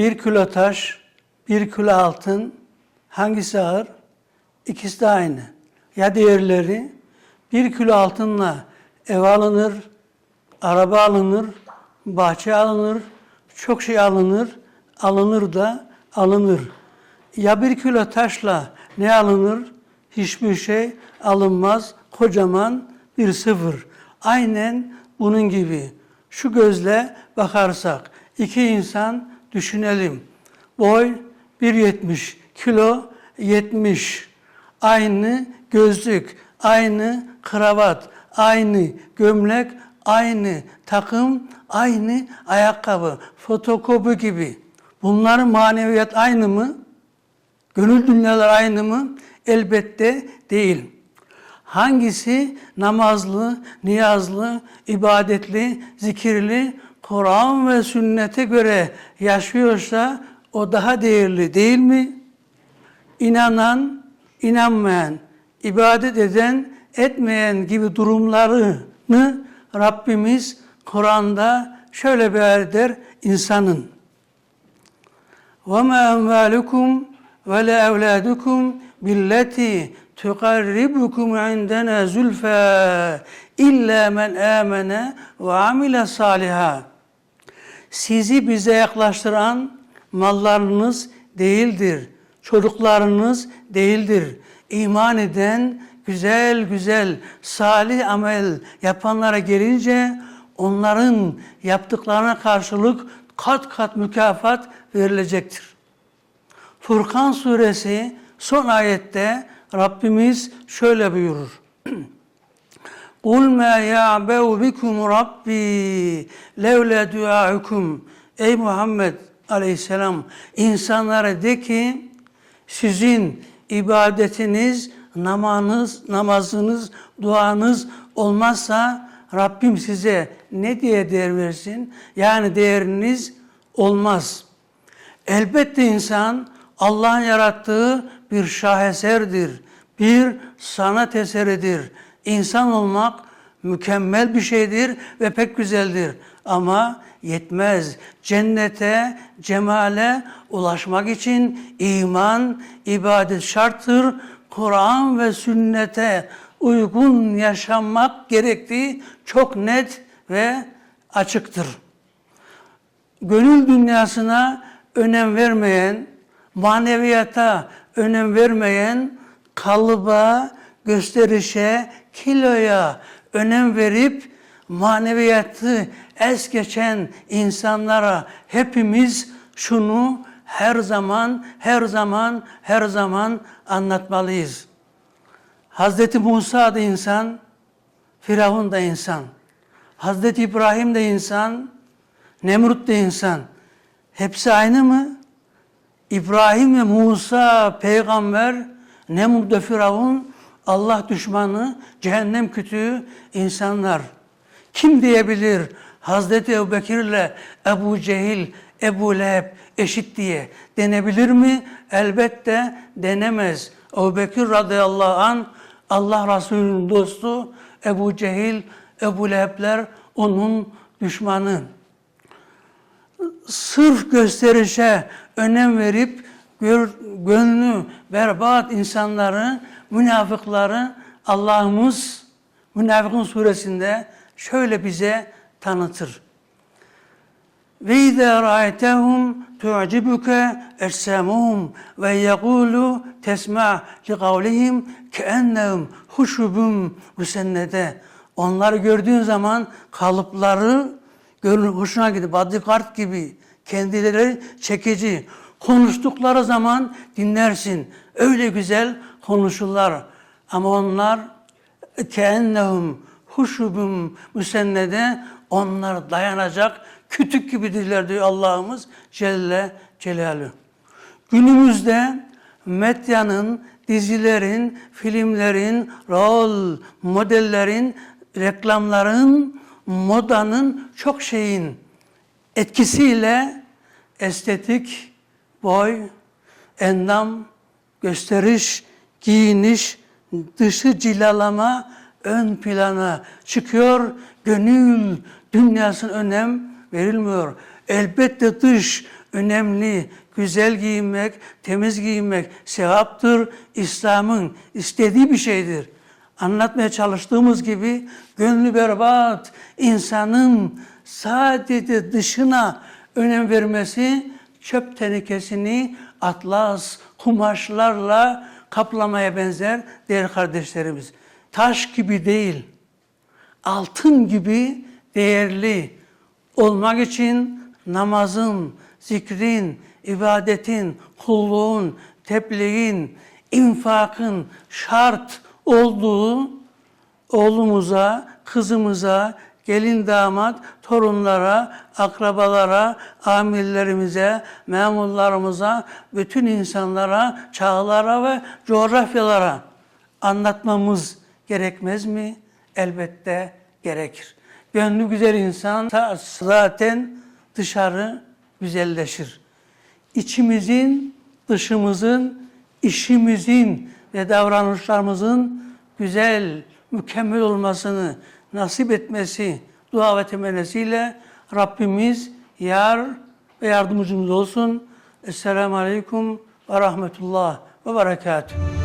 Bir kilo taş, bir kilo altın hangisi ağır? İkisi de aynı. Ya diğerleri bir kilo altınla ev alınır, araba alınır, bahçe alınır, çok şey alınır, alınır da alınır. Ya bir kilo taşla ne alınır? Hiçbir şey alınmaz, kocaman bir sıfır. Aynen bunun gibi. Şu gözle bakarsak iki insan düşünelim. Boy 1.70, kilo 70. Aynı gözlük, aynı kravat, aynı gömlek, aynı takım, aynı ayakkabı, fotokopi gibi. Bunların maneviyat aynı mı? Gönül dünyalar aynı mı? Elbette değil. Hangisi namazlı, niyazlı, ibadetli, zikirli, Kur'an ve sünnete göre yaşıyorsa o daha değerli değil mi? İnanan, inanmayan, ibadet eden, etmeyen gibi durumlarını Rabbimiz Kur'an'da şöyle beyan eder insanın. وَمَا أَمْوَالُكُمْ وَلَا أَوْلَادُكُمْ بِالَّتِي تُقَرِّبُكُمْ عِنْدَنَا زُلْفَى إِلَّا مَنْ آمَنَ وَعَمِلَ صَالِحًا sizi bize yaklaştıran mallarınız değildir, çocuklarınız değildir. İman eden, güzel güzel, salih amel yapanlara gelince onların yaptıklarına karşılık kat kat mükafat verilecektir. Furkan suresi son ayette Rabbimiz şöyle buyurur. قُلْ مَا يَعْبَوْ بِكُمْ رَبِّي لَوْلَا دُعَاءُكُمْ Ey Muhammed aleyhisselam insanlara de ki sizin ibadetiniz, namazınız, namazınız, duanız olmazsa Rabbim size ne diye değer versin? Yani değeriniz olmaz. Elbette insan Allah'ın yarattığı bir şaheserdir, bir sanat eseridir. İnsan olmak mükemmel bir şeydir ve pek güzeldir. Ama yetmez. Cennete, cemale ulaşmak için iman, ibadet şarttır. Kur'an ve sünnete uygun yaşanmak gerektiği çok net ve açıktır. Gönül dünyasına önem vermeyen, maneviyata önem vermeyen, kalıba, gösterişe, kiloya önem verip maneviyatı es geçen insanlara hepimiz şunu her zaman, her zaman, her zaman anlatmalıyız. Hazreti Musa da insan, Firavun da insan. Hazreti İbrahim de insan, Nemrut da insan. Hepsi aynı mı? İbrahim ve Musa peygamber, Nemrut ve Firavun Allah düşmanı, cehennem kütüğü insanlar. Kim diyebilir Hazreti Ebu Bekir ile Ebu Cehil, Ebu Leheb eşit diye denebilir mi? Elbette denemez. Ebu Bekir radıyallahu an Allah Resulü'nün dostu, Ebu Cehil, Ebu Leheb'ler onun düşmanı. Sırf gösterişe önem verip gönlü berbat insanları, münafıkları Allah'ımız Münafıkun suresinde şöyle bize tanıtır. Ve izâ râetehum tu'cibuke ecsamuhum ve yekûlu tesma' li kavlihim keennehum huşubun müsennede. Onları gördüğün zaman kalıpları gönül hoşuna gidiyor. Bodyguard gibi kendileri çekici. Konuştukları zaman dinlersin. Öyle güzel konuşurlar. Ama onlar keennehum huşubun müsennede onlar dayanacak kütük gibidirler diyor Allah'ımız Celle Celaluhu. Günümüzde medyanın, dizilerin, filmlerin, rol modellerin, reklamların, modanın çok şeyin etkisiyle estetik, boy, endam, gösteriş, giyiniş, dışı cilalama ön plana çıkıyor. Gönül dünyasına önem verilmiyor. Elbette dış önemli. Güzel giyinmek, temiz giyinmek sevaptır. İslam'ın istediği bir şeydir. Anlatmaya çalıştığımız gibi gönlü berbat insanın sadece dışına önem vermesi çöp tenekesini atlas, kumaşlarla kaplamaya benzer değerli kardeşlerimiz. Taş gibi değil, altın gibi değerli olmak için namazın, zikrin, ibadetin, kulluğun, tebliğin, infakın şart olduğu oğlumuza, kızımıza, gelin damat, torunlara, akrabalara, amirlerimize, memurlarımıza, bütün insanlara, çağlara ve coğrafyalara anlatmamız gerekmez mi? Elbette gerekir. Gönlü güzel insan zaten dışarı güzelleşir. İçimizin, dışımızın, işimizin ve davranışlarımızın güzel, mükemmel olmasını nasip etmesi dua ve temennisiyle Rabbimiz yar ve yardımcımız olsun. Esselamu Aleyküm ve Rahmetullah ve Berekatuhu.